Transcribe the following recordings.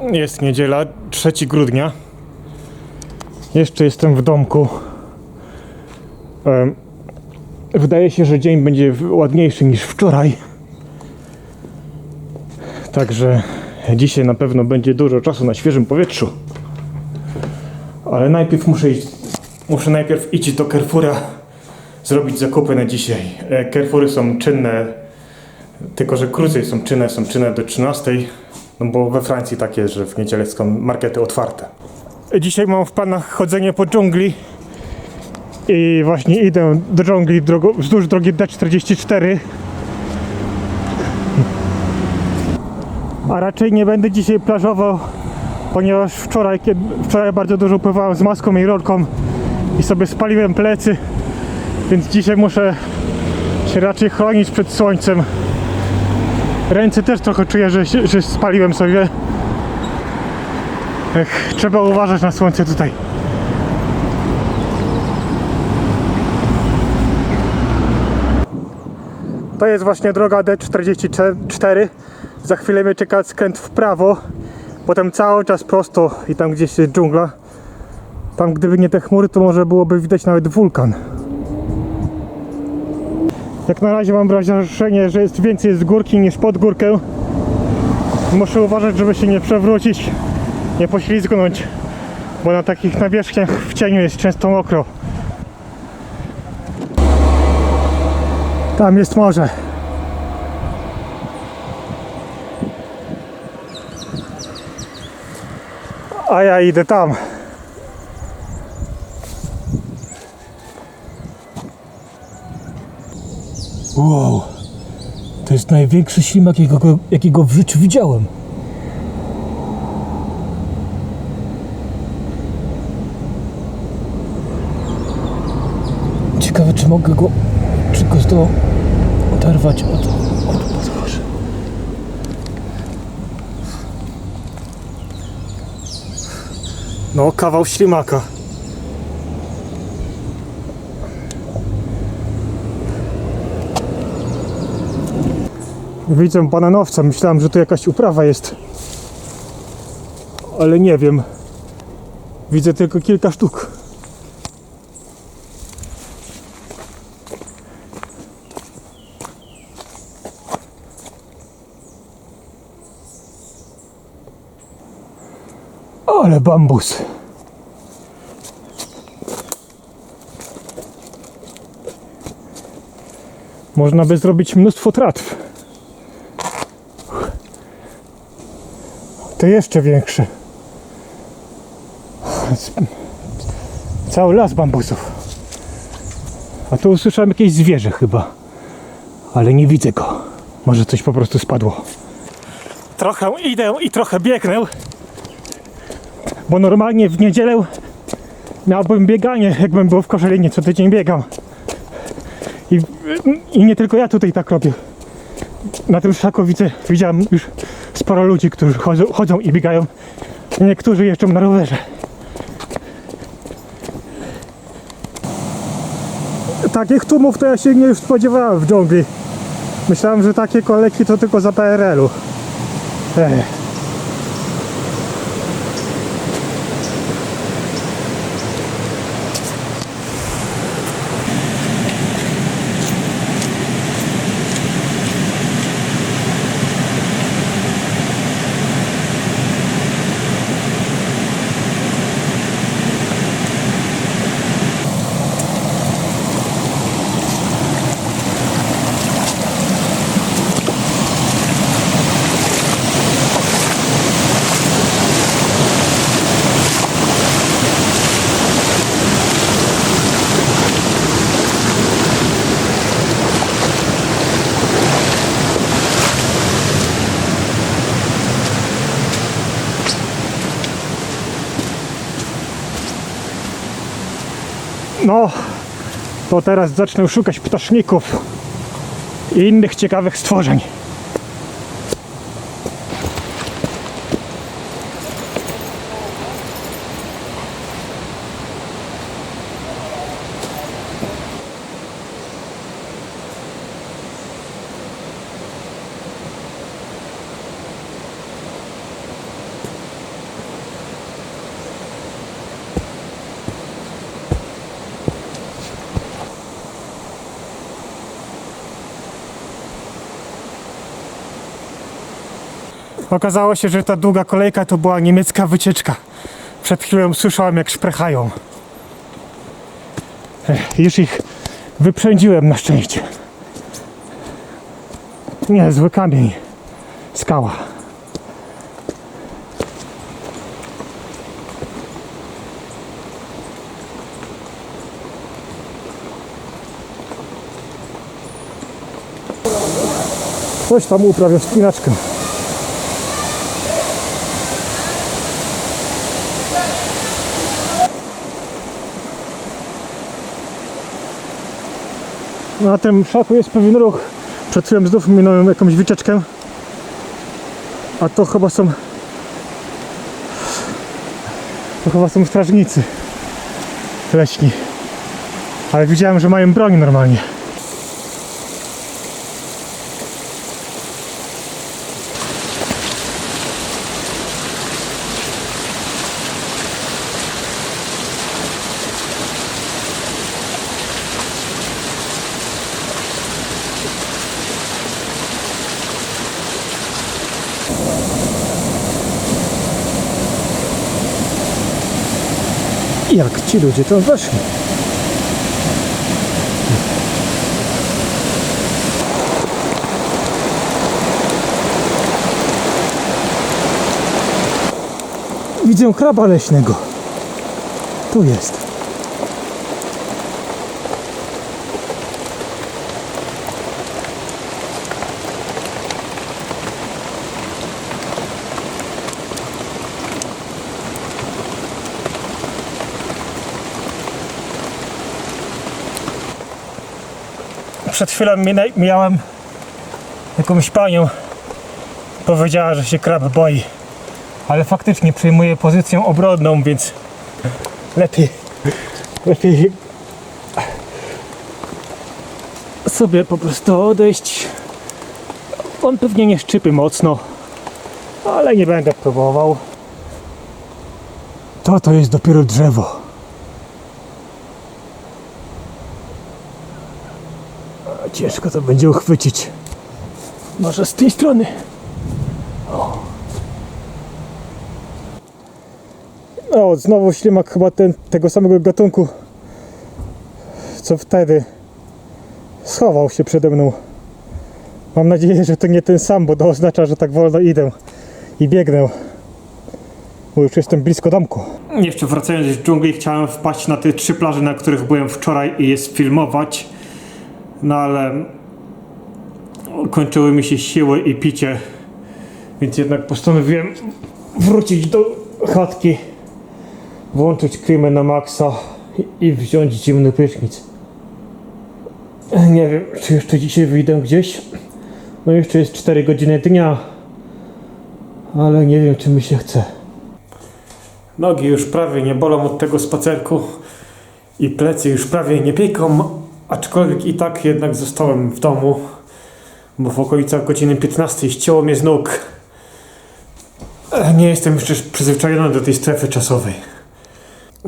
Jest niedziela, 3 grudnia. Jeszcze jestem w domku. Wydaje się, że dzień będzie ładniejszy niż wczoraj. Także dzisiaj na pewno będzie dużo czasu na świeżym powietrzu. Ale najpierw muszę iść, muszę najpierw iść do Carrefoura zrobić zakupy na dzisiaj. E, Carrefoury są czynne, tylko że krócej są czynne, są czynne do 13. No bo we Francji tak jest, że w niedzielę są markety otwarte. Dzisiaj mam w planach chodzenie po dżungli. I właśnie idę do dżungli drogo, wzdłuż drogi D44. A raczej nie będę dzisiaj plażował, ponieważ wczoraj, kiedy, wczoraj bardzo dużo pływałem z maską i rolką i sobie spaliłem plecy, więc dzisiaj muszę się raczej chronić przed słońcem. Ręce też trochę czuję, że, że spaliłem sobie. Ech, trzeba uważać na słońce tutaj. To jest właśnie droga D44. Za chwilę mnie czeka skręt w prawo, potem cały czas prosto i tam gdzieś jest dżungla. Tam gdyby nie te chmury, to może byłoby widać nawet wulkan. Jak na razie mam wrażenie, że jest więcej z górki niż pod górkę. Muszę uważać, żeby się nie przewrócić, nie poślizgnąć, bo na takich nawierzchniach w cieniu jest często mokro. Tam jest morze. A ja idę tam. Wow, to jest największy ślimak, jakiego, jakiego w życiu widziałem. Ciekawe, czy mogę go, czy go zdołam oderwać od, od podłoży. No, kawał ślimaka. Widzę bananowca, myślałem, że to jakaś uprawa jest. Ale nie wiem. Widzę tylko kilka sztuk. Ale bambus. Można by zrobić mnóstwo tratw. To jeszcze większe. Cały las bambusów. A tu usłyszałem jakieś zwierzę chyba. Ale nie widzę go. Może coś po prostu spadło. Trochę idę i trochę biegnę. Bo normalnie w niedzielę miałbym bieganie, jakbym był w Koszalinie, co tydzień biegam. I, I nie tylko ja tutaj tak robię. Na tym szlaku widzę, widziałem już sporo ludzi, którzy chodzą, chodzą i biegają. Niektórzy jeżdżą na rowerze. Takich tłumów to ja się nie spodziewałem w dżungli. Myślałem, że takie kolejki to tylko za PRL-u. Ech. No, to teraz zacznę szukać ptaszników i innych ciekawych stworzeń. Okazało się, że ta długa kolejka to była niemiecka wycieczka. Przed chwilą słyszałem jak szprechają. Ech, już ich wyprzędziłem na szczęście. Nie, zły kamień. Skała. Ktoś tam uprawia spinaczkę. Na tym szaku jest pewien ruch. Przed chwilą znów minąłem jakąś wycieczkę. A to chyba są... To chyba są strażnicy leśni. Ale widziałem, że mają broń normalnie. Jak ci ludzie tam weszli? Widzę kraba leśnego. Tu jest. Przed chwilą miałem jakąś panią. Powiedziała, że się krab boi. Ale faktycznie przyjmuje pozycję obronną, więc lepiej, lepiej sobie po prostu odejść. On pewnie nie szczypy mocno, ale nie będę próbował. To to jest dopiero drzewo. Ciężko to będzie uchwycić. Może z tej strony. O, znowu ślimak chyba ten, tego samego gatunku, co wtedy schował się przede mną. Mam nadzieję, że to nie ten sam, bo to oznacza, że tak wolno idę i biegnę. Bo już jestem blisko domku. Jeszcze wracając z dżungli, chciałem wpaść na te trzy plaże, na których byłem wczoraj i je sfilmować. No ale kończyły mi się siły i picie, więc jednak postanowiłem wrócić do chatki włączyć klimę na maksa i- wziąć zimny prysznic. Nie wiem, czy jeszcze dzisiaj wyjdę gdzieś. No jeszcze jest 4 godziny dnia, ale nie wiem, czy mi się chce. Nogi już prawie nie bolą od tego spacerku i plecy już prawie nie pieką, aczkolwiek i tak jednak zostałem w domu, bo w okolicach godziny 15 ścięło mnie z nóg. E, Nie jestem jeszcze przyzwyczajony do tej strefy czasowej.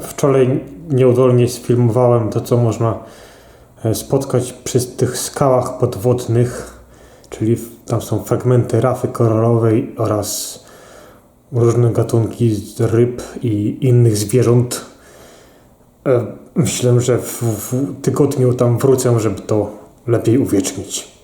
Wczoraj nieudolnie sfilmowałem to, co można e, spotkać przy tych skałach podwodnych, czyli tam są fragmenty rafy koralowej oraz różne gatunki ryb i innych zwierząt. Myślę, że w, w tygodniu tam wrócę, żeby to lepiej uwiecznić.